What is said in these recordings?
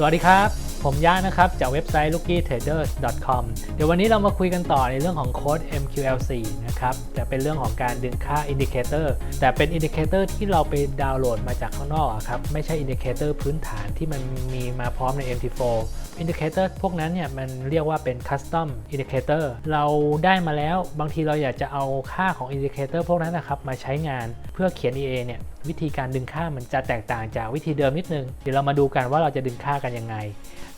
สวัสดีครับ ผมย่านะครับ จากเว็บไซต์ lookytraders.com เดี๋ยววันนี้เรามาคุยกันต่อในเรื่องของโค้ด MQL4 นะครับจะเป็นเรื่องของการดึงค่าอินดิเคเตอร์แต่เป็นอินดิเคเตอร์ที่เราไปดาวน์โหลดมาจากข้างนอกครับ ไม่ใช่อินดิเคเตอร์พื้นฐานที่มันมีมาพร้อมใน MT4 อินดิเคเตอร์พวกนั้นเนี่ยมันเรียกว่าเป็น custom indicator เราได้มาแล้วบางทีเราอยากจะเอาค่าของอินดิเคเตอร์พวกนั้นนะครับมาใช้งานเพื่อเขียน EA เนี่ยวิธีการดึงค่ามันจะแตกต่างจากวิธีเดิมนิดนึง เดี๋ยวเรามาดูกันว่าเราจะดึงค่ากันยังไง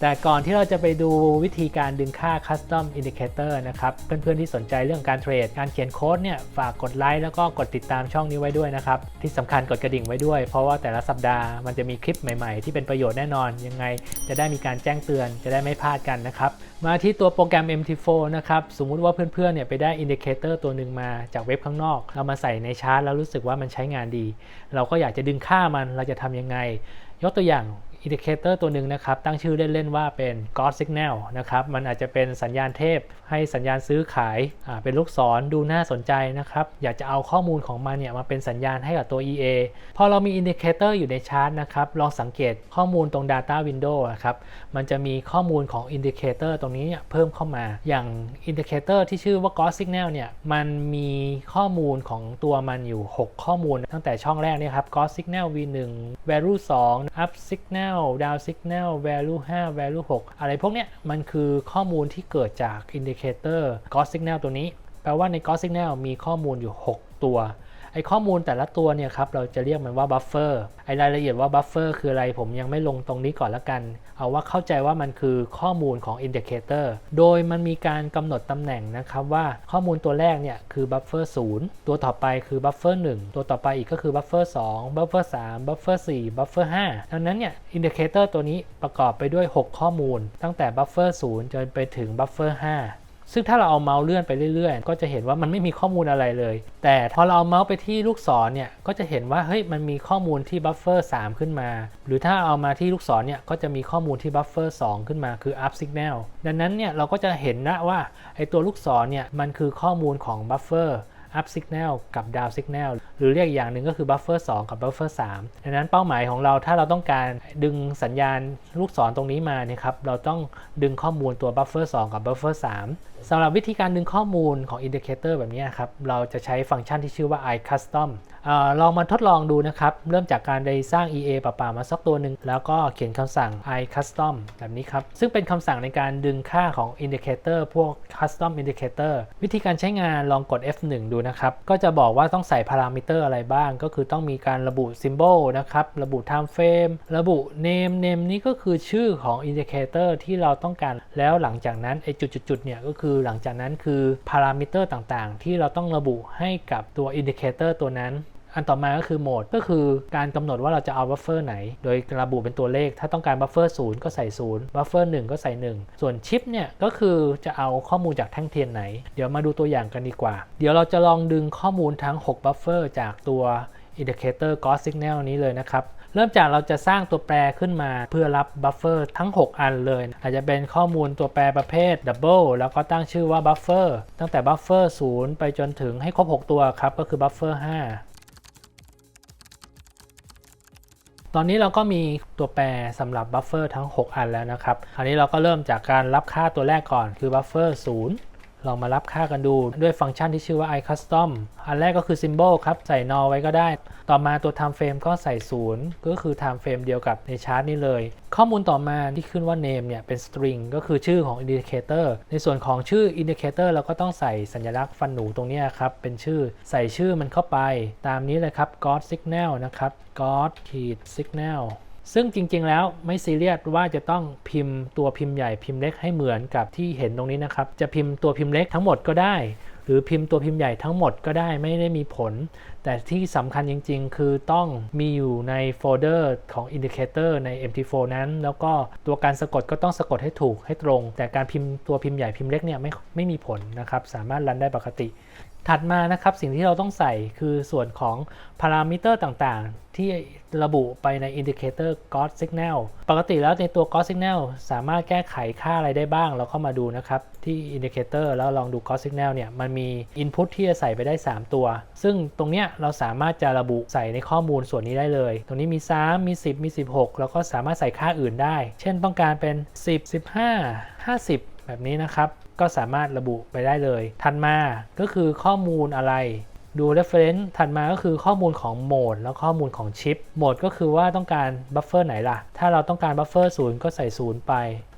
แต่ก่อนที่เราจะไปดูวิธีการดึงค่า custom indicator นะครับ เพื่อนๆที่สนใจเรื่องการเทรด การเขียนโค้ดเนี่ยฝากกดไลค์แล้วก็กดติดตามช่องนี้ไว้ด้วยนะครับ ที่สำคัญกดกระดิ่งไว้ด้วย เพราะว่าแต่ละสัปดาห์มันจะมีคลิปใหม่ๆ ที่เป็นประโยชน์แน่นอนยังไง จะได้มีการแจ้งเตือนจะได้ไม่พลาดกันนะครับ มาที่ตัวโปรแกรม MT4 นะครับ สมมุติว่าเพื่อนๆเนี่ยไปได้อินดิเคเตอร์ตัวหนึ่งมาจากเว็บข้างนอก เรามาใส่ในชาร์ตแล้วรู้สึกว่ามันใช้งานดี เราก็อยากจะดึงค่ามันเราจะทำยังไง ยกตัวอย่าง อินดิเคเตอร์ตัวหนึ่งนะครับ ตั้งชื่อเล่น ๆ ว่าเป็น God Signal นะครับ มันอาจจะเป็นสัญญาณเทพ ให้สัญญาณซื้อขาย เป็นลูกศรดูน่าสนใจนะครับ อยากจะเอาข้อมูลของมันเนี่ยมาเป็นสัญญาณให้กับตัว EA พอเรามีอินดิเคเตอร์อยู่ในชาร์ตนะครับ ลองสังเกตข้อมูลตรง Data Window นะครับ มันจะมีข้อมูลของอินดิเคเตอร์ตรงนี้เนี่ยเพิ่มเข้ามา อย่างอินดิเคเตอร์ที่ชื่อว่า God Signal เนี่ย มันมีข้อมูลของตัวมันอยู่ 6 ข้อมูล ตั้งแต่ช่องแรกเนี่ยครับ God Signal V1 Value 2 Up Signal Down Signal Value 5 Value 6 อะไรพวกเนี้ยมันคือข้อมูลที่เกิดจากอินดิเคเตอร์ God Signal ตัวนี้ แปลว่าใน g o s Signal มีข้อมูลอยู่ 6 ตัว ไอข้อมูลแต่ละตัวเนี่ยครับเราจะเรียกมันว่าบัฟเฟอร์ไอรายละเอียดว่าบัฟเฟอร์คืออะไรผมยังไม่ลงตรงนี้ก่อนละกัน เอาว่าเข้าใจว่ามันคือข้อมูลของอินดิเคเตอร์โดยมันมีการกำหนดตำแหน่งนะครับว่าข้อมูลตัวแรกเนี่ยคือบัฟเฟอร์0ตัวต่อไปคือบัฟเฟอร์1ตัวต่อไปอีกก็คือบัฟเฟอร์2บัฟเฟอร์3บัฟเฟอร์4บัฟเฟอร์5ดังนั้นเนี่ยอินดิเคเตอร์ตัวนี้ประกอบไปด้วย 6 ข้อมูล ตั้งแต่บัฟเฟอร์0จนไปถึงบัฟเฟอร์5 ซึ่งถ้าเราเอาเมาส์เลื่อนไปเรื่อยๆ ก็จะเห็นว่ามันไม่มีข้อมูลอะไรเลย แต่พอเราเอาเมาส์ไปที่ลูกศรเนี่ย ก็จะเห็นว่าเฮ้ยมันมีข้อมูลที่บัฟเฟอร์3ขึ้นมา หรือถ้าเอามาที่ลูกศรเนี่ย ก็จะมีข้อมูลที่บัฟเฟอร์2ขึ้นมาคือ up signal ดังนั้นเนี่ยเราก็จะเห็นนะว่าไอตัวลูกศรเนี่ยมันคือข้อมูลของบัฟเฟอร์ up signal กับ down signal หรือเรียกอย่างหนึ่งก็คือ buffer 2 กับ buffer 3ดังนั้นเป้าหมายของเราถ้าเราต้องการดึงสัญญาณลูกศรตรงนี้มาเนี่ยครับ เราต้องดึงข้อมูลตัว buffer 2 กับ buffer 3 สำหรับวิธีการดึงข้อมูลของ indicator แบบนี้ครับ เราจะใช้ฟังก์ชันที่ชื่อว่า i custom อลองมาทดลองดูนะครับ เริ่มจากการได้สร้าง EA ป่าๆมาสักตัวหนึ่ง แล้วก็เขียนคำสั่ง i custom แบบนี้ครับ ซึ่งเป็นคำสั่งในการดึงค่าของ indicator พวก custom indicator วิธีการใช้งานลองกด F1 ดูนะครับ ก็จะบอกว่าต้องใส่พารามิเตอร์อะไรบ้าง ก็คือต้องมีการระบุ symbol นะครับ ระบุ time frame ระบุ name name นี้ก็คือชื่อของ indicator ที่เราต้องการ แล้วหลังจากนั้นไอ้จุดๆเนี่ยก็คือหลังจากนั้นคือพารามิเตอร์ต่างๆ ที่เราต้องระบุให้กับตัว indicator ตัวนั้น อันต่อมาก็คือโหมดก็คือการกำหนดว่าเราจะเอาบัฟเฟอร์ไหน โดยระบุเป็นตัวเลข ถ้าต้องการบัฟเฟอร์0ก็ใส่0บัฟเฟอร์1ก็ใส่1 ส่วนชิปเนี่ยก็คือจะเอาข้อมูลจากแท่งเทียนไหน เดี๋ยวมาดูตัวอย่างกันดีกว่า เดี๋ยวเราจะลองดึงข้อมูลทั้ง6บัฟเฟอร์จากตัว Indicator God Signal นี้เลยนะครับ เริ่มจากเราจะสร้างตัวแปรขึ้นมาเพื่อรับบัฟเฟอร์ทั้ง 6 อันเลย อาจจะเป็นข้อมูลตัวแปรประเภท Double แล้วก็ตั้งชื่อว่าบัฟเฟอร์ตั้งแต่บัฟเฟอร์0ไปจนถึงให้ครบ 6 ตัวครับ ก็คือบัฟเฟอร์5ตอนนี้เราก็มีตัวแปรสำหรับบัฟเฟอร์ทั้ง 6 อันแล้วนะครับ คราวนี้เราก็เริ่มจากการรับค่าตัวแรกก่อนคือบัฟเฟอร์0 ลองมารับค่ากันดูด้วยฟังก์ชันที่ชื่อว่า i custom อันแรกก็คือ symbol ครับ ใส่ null ไว้ก็ได้ ต่อมาตัว time frame ก็ใส่ 0 ก็คือ time frame เดียวกับในชาร์ตนี้เลย ข้อมูลต่อมาที่ขึ้นว่า name เนี่ยเป็น string ก็คือชื่อของ indicator ในส่วนของชื่อ indicator เราก็ต้องใส่สัญลักษณ์ฟันหนูตรงนี้ครับ เป็นชื่อใส่ชื่อมันเข้าไป ตามนี้เลยครับ god signal นะครับ god signal ซึ่งจริงๆแล้วไม่ซีเรียสว่าจะต้องพิมพ์ตัวพิมพ์ใหญ่พิมพ์เล็กให้เหมือนกับที่เห็นตรงนี้นะครับ จะพิมพ์ตัวพิมพ์เล็กทั้งหมดก็ได้ หรือพิมพ์ตัวพิมพ์ใหญ่ทั้งหมดก็ได้ไม่ได้มีผล แต่ที่สำคัญจริงๆ คือต้องมีอยู่ในโฟลเดอร์ของ Indicator ใน MT4 นั้น แล้วก็ตัวการสะกดก็ต้องสะกดให้ถูกให้ตรง แต่การพิมพ์ตัวพิมพ์ใหญ่พิมพ์เล็กเนี่ยไม่ไม่มีผลนะครับสามารถรันได้ปกติ ถัดมานะครับสิ่งที่เราต้องใส่คือส่วนของพารามิเตอร์ต่างๆ ที่ระบุไปในอินดิเคเตอร์ God Signal ปกติแล้วในตัว God Signal สามารถแก้ไขค่าอะไรได้บ้าง เราเข้ามาดูนะครับที่อินดิเคเตอร์แล้วลองดู God Signal เนี่ยมันมี Input ที่จะใส่ไปได้ 3 ตัว ซึ่งตรงเนี้ยเราสามารถจะระบุใส่ในข้อมูลส่วนนี้ได้เลย ตรงนี้มี 3 มี 10 มี 16 แล้วก็สามารถใส่ค่าอื่นได้ เช่นต้องการเป็น 10 15 50 แบบนี้นะครับ ก็สามารถระบุไปได้เลย ถัดมาก็คือข้อมูลอะไรดู reference ถัดมาก็คือข้อมูลของโหมดแล้วข้อมูลของชิปโหมดก็คือว่าต้องการบัฟเฟอร์ไหนล่ะ ถ้าเราต้องการบัฟเฟอร์ศูนย์ก็ใส่ศูนย์ไป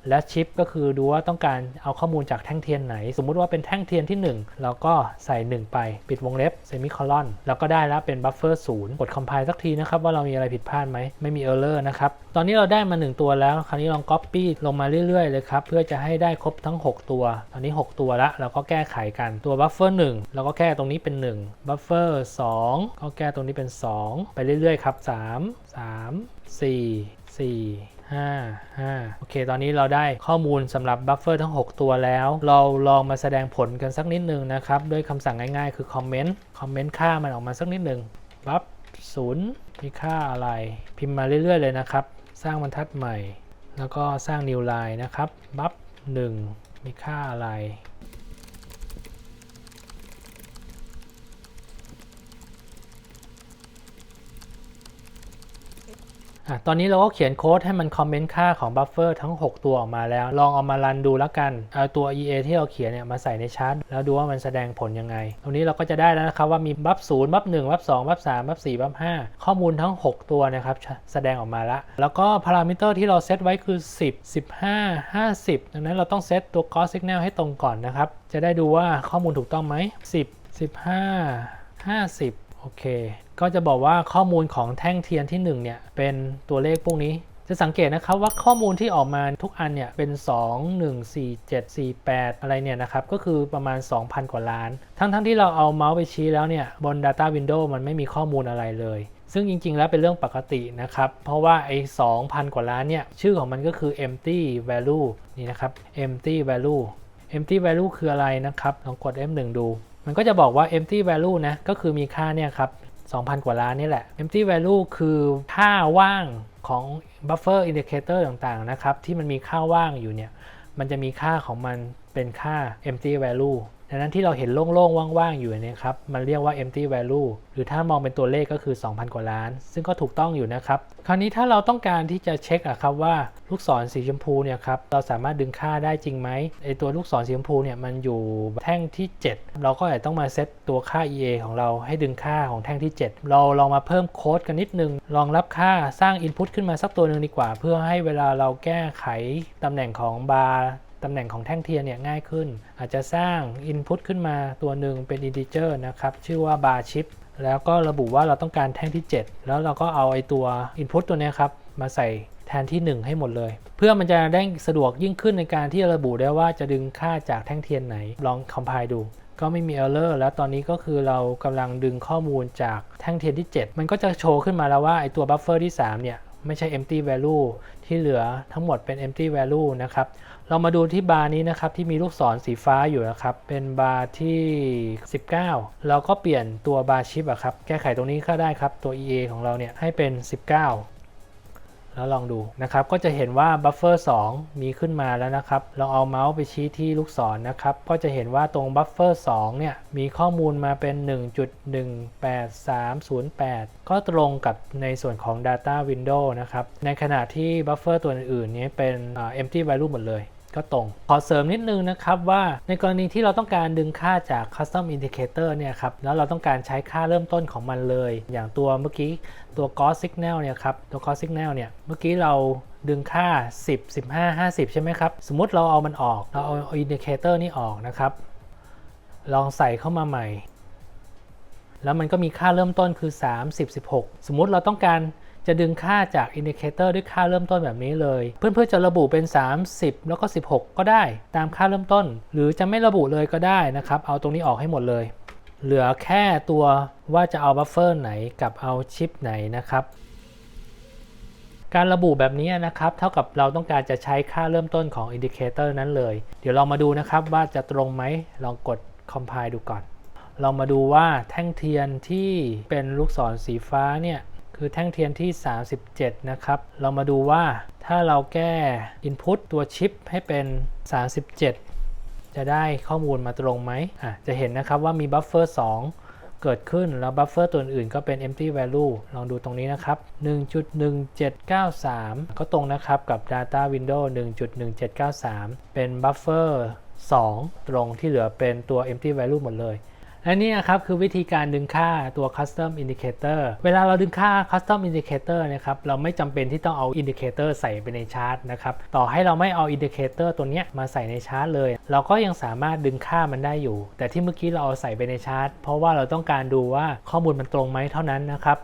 และชิปก็คือดูว่าต้องการเอาข้อมูลจากแท่งเทียนไหน สมมุติว่าเป็นแท่งเทียนที่ 1 เราก็ใส่ 1 ไปปิดวงเล็บเซมิคอลอนแล้วก็ได้แล้วเป็นบัฟเฟอร์ศูนย์กดคอมไพล์สักทีนะครับ ว่าเรามีอะไรผิดพลาดไหมไม่มีเออร์เลอร์นะครับ ตอนนี้เราได้มา 1 ตัวแล้ว คราวนี้ลอง Copy ลงมาเรื่อยๆเลยครับเพื่อจะให้ได้ครบทั้ง 6 ตัว ตอนนี้ 6 ตัวละเราก็แก้ไขกันตัวบัฟเฟอร์1เราก็แก้ตรงนี้เป็น1บัฟเฟอร์2ก็แก้ตรงนี้เป็น 2 ไปเรื่อยๆครับ3 3 4 4 5 5 โอเค ตอนนี้เราได้ข้อมูลสำหรับบัฟเฟอร์ทั้ง 6 ตัวแล้ว เราลองมาแสดงผลกันสักนิดนึงนะครับ ด้วยคำสั่งง่ายๆ คือคอมเมนต์คอมเมนต์ค่ามันออกมาสักนิดนึงบัฟศูนย์มีค่าอะไร พิมพ์มาเรื่อยๆ เลยนะครับ สร้างบรรทัดใหม่ แล้วก็สร้าง new line นะครับบัฟ1มีค่าอะไร ตอนนี้เราก็เขียนโค้ดให้มันคอมเมนต์ค่าของบัฟเฟอร์ทั้ง 6 ตัวออกมาแล้ว ลองเอามารันดูแล้วกันเอาตัว EA ที่เราเขียนเนี่ยมาใส่ในชาร์ตแล้วดูว่ามันแสดงผลยังไง ตรงนี้เราก็จะได้แล้วนะครับว่ามีบัฟศูนย์บัฟหนึ่งบัฟสองบัฟสามบัฟสี่บัฟห้าข้อมูลทั้ง 6 ตัวนะครับแสดงออกมาล้วแล้วก็พารามิเตอร์ที่เราเซตไว้คือ 10 15 50 ดังนั้นเราต้องเซตตัว Gauss Signal ให้ตรงก่อนนะครับจะได้ดูว่าข้อมูลถูกต้องไหม10 15 50 โอเค ก็จะบอกว่าข้อมูลของแท่งเทียนที่1เนี่ยเป็นตัวเลขพวกนี้ จะสังเกตนะครับว่าข้อมูลที่ออกมาทุกอันเนี่ยเป็น 2 1 4 7 4 8 อะไรเนี่ยนะครับก็คือประมาณ 2,000 กว่าล้าน ทั้งๆทที่เราเอาเมาส์ไปชี้แล้วเนี่ยบน Data Window มันไม่มีข้อมูลอะไรเลยซึ่งจริง ๆ แล้วเป็นเรื่องปกตินะครับ เพราะว่าไอ้2,000 กว่าล้านเนี่ย ชื่อของมันก็คือ empty value นี่นะครับ empty value empty value คืออะไรนะครับ ลองกด F1 ดู มันก็จะบอกว่า empty value นะ ก็คือมีค่าเนี่ยครับ 2,000 กว่าล้านนี่แหละ empty value คือค่าว่างของ buffer indicator ต่างๆ นะครับ ที่มันมีค่าว่างอยู่เนี่ย มันจะมีค่าของมันเป็นค่า empty value ดังนั้นที่เราเห็นโล่งๆ ว่างๆ อยู่เนี่ยครับ มันเรียกว่า empty value หรือถ้ามองเป็นตัวเลขก็คือ 2,000 กว่าล้าน ซึ่งก็ถูกต้องอยู่นะครับ คราวนี้ถ้าเราต้องการที่จะเช็คอะครับว่าลูกศรสีชมพูเนี่ยครับ เราสามารถดึงค่าได้จริงไหมไอตัวลูกศรสีชมพูเนี่ยมันอยู่แท่งที่ 7 เราก็อาจต้องมาเซตตัวค่า EA ของเราให้ดึงค่าของแท่งที่ 7 เราลองมาเพิ่มโค้ดกันนิดนึง ลองรับค่าสร้าง Input ขึ้นมาสักตัวหนึ่งดีกว่า เพื่อให้เวลาเราแก้ไขตำแหน่งของบาร์ ตำแหน่งของแท่งเทียนเนี่ยง่ายขึ้น อาจจะสร้าง Input ขึ้นมาตัวหนึ่งเป็น Integer นะครับ ชื่อว่า bar chip แล้วก็ระบุว่าเราต้องการแท่งที่ 7 แล้วเราก็เอาไอตัว Input ตัวนี้ครับ มาใส่แทนที่ 1 ให้หมดเลย เพื่อมันจะได้สะดวกยิ่งขึ้นในการที่ระบุได้ว่าจะดึงค่าจากแท่งเทียนไหน ลอง compile ดู ก็ไม่มี error แล้วตอนนี้ก็คือเรากำลังดึงข้อมูลจากแท่งเทียนที่ 7 มันก็จะโชว์ขึ้นมาแล้วว่าไอตัว buffer ที่ 3 เนี่ยไม่ใช่ empty value ที่เหลือทั้งหมดเป็น empty value นะครับ เรามาดูที่บาร์นี้นะครับที่มีลูกศรสีฟ้าอยู่นะครับเป็นบาร์ที่ 19 เราก็เปลี่ยนตัวบาร์ชิปอะครับแก้ไขตรงนี้ก็ได้ครับตัว EA ของเราเนี่ยให้เป็น 19 แล้วลองดูนะครับ ก็จะเห็นว่าบัฟเฟอร์2มีขึ้นมาแล้วนะครับลองเอาเมาส์ไปชี้ที่ลูกศรนนะครับ ก็จะเห็นว่าตรงบัฟเฟอร์2เนี่ย มีข้อมูลมาเป็น 1.18308 ก็ตรงกับในส่วนของ Data Window นะครับ ในขณะที่บัฟเฟอร์ตัวอื่นๆนี้เป็น empty value หมดเลย ก็ตรง ขอเสริมนิดนึงนะครับว่าในกรณีที่เราต้องการดึงค่าจาก custom indicator เนี่ยครับแล้วเราต้องการใช้ค่าเริ่มต้นของมันเลย อย่างตัวเมื่อกี้ตัว Gauss signal เนี่ยครับตัว Gauss signal เนี่ยเมื่อกี้เราดึงค่า 10 15 50 ใช่ไหมครับ สมมติเราเอามันออกเราเอา indicator นี่ออกนะครับ ลองใส่เข้ามาใหม่ แล้วมันก็มีค่าเริ่มต้นคือ 30 16 สมมติเราต้องการ จะดึงค่าจากอินดิเคเตอร์ด้วยค่าเริ่มต้นแบบนี้เลย เพื่อนๆจะระบุเป็น 30 แล้วก็ 16 ก็ได้ตามค่าเริ่มต้น หรือจะไม่ระบุเลยก็ได้นะครับ เอาตรงนี้ออกให้หมดเลย เหลือแค่ตัวว่าจะเอาบัฟเฟอร์ไหนกับเอาชิปไหนนะครับการระบุแบบนี้นะครับเท่ากับเราต้องการจะใช้ค่าเริ่มต้นของอินดิเคเตอร์นั้นเลย เดี๋ยวเรามาดูนะครับว่าจะตรงไหมลองกด compile ดูก่อนเรามาดูว่าแท่งเทียนที่เป็นลูกศรสีฟ้าเนี่ย คือแท่งเทียนที่ 37 นะครับ เรามาดูว่าถ้าเราแก้ Input ตัวชิปให้เป็น 37 จะได้ข้อมูลมาตรงไหมอะจะเห็นนะครับว่ามีบัฟเฟอร์2เกิดขึ้นแล้วบัฟเฟอร์ตัวอื่นก็เป็น empty value ลองดูตรงนี้นะครับ 1.1793 ก็ตรงนะครับกับ data window 1.1793 เป็นบัฟเฟอร์2ตรงที่เหลือเป็นตัว empty value หมดเลย และนี่นะครับคือวิธีการดึงค่าตัว custom indicator เวลาเราดึงค่า custom indicator นะครับเราไม่จำเป็นที่ต้องเอา indicator ใส่ไปในชาร์ตนะครับต่อให้เราไม่เอา indicator ตัวนี้มาใส่ในชาร์ตเลย เราก็ยังสามารถดึงค่ามันได้อยู่ แต่ที่เมื่อกี้เราเอาใส่ไปในชาร์ตเพราะว่าเราต้องการดูว่าข้อมูลมันตรงไหมเท่านั้นนะครับ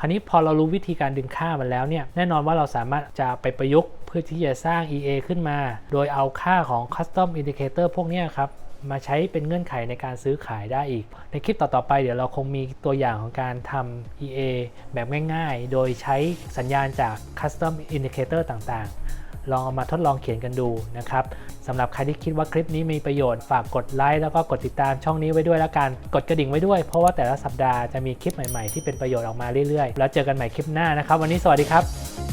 คราวนี้พอเรารู้วิธีการดึงค่ามันแล้วเนี่ยแน่นอนว่าเราสามารถจะไปประยุกต์เพื่อที่จะสร้าง EA ขึ้นมา โดยเอาค่าของ Custom Indicator พวกนี้ครับ มาใช้เป็นเงื่อนไขในการซื้อขายได้อีก ในคลิปต่อๆไปเดี๋ยวเราคงมีตัวอย่างของการทำ EA แบบง่ายๆ โดยใช้สัญญาณจาก Custom Indicator ต่างๆ ลองเอามาทดลองเขียนกันดูนะครับสำหรับใครที่คิดว่าคลิปนี้มีประโยชน์ฝากกดไลค์แล้วก็กดติดตามช่องนี้ไว้ด้วยแล้วกัน กดกระดิ่งไว้ด้วยเพราะว่าแต่ละสัปดาห์จะมีคลิปใหม่ๆ ที่เป็นประโยชน์ออกมาเรื่อยๆ แล้วเจอกันใหม่คลิปหน้านะครับ วันนี้สวัสดีครับ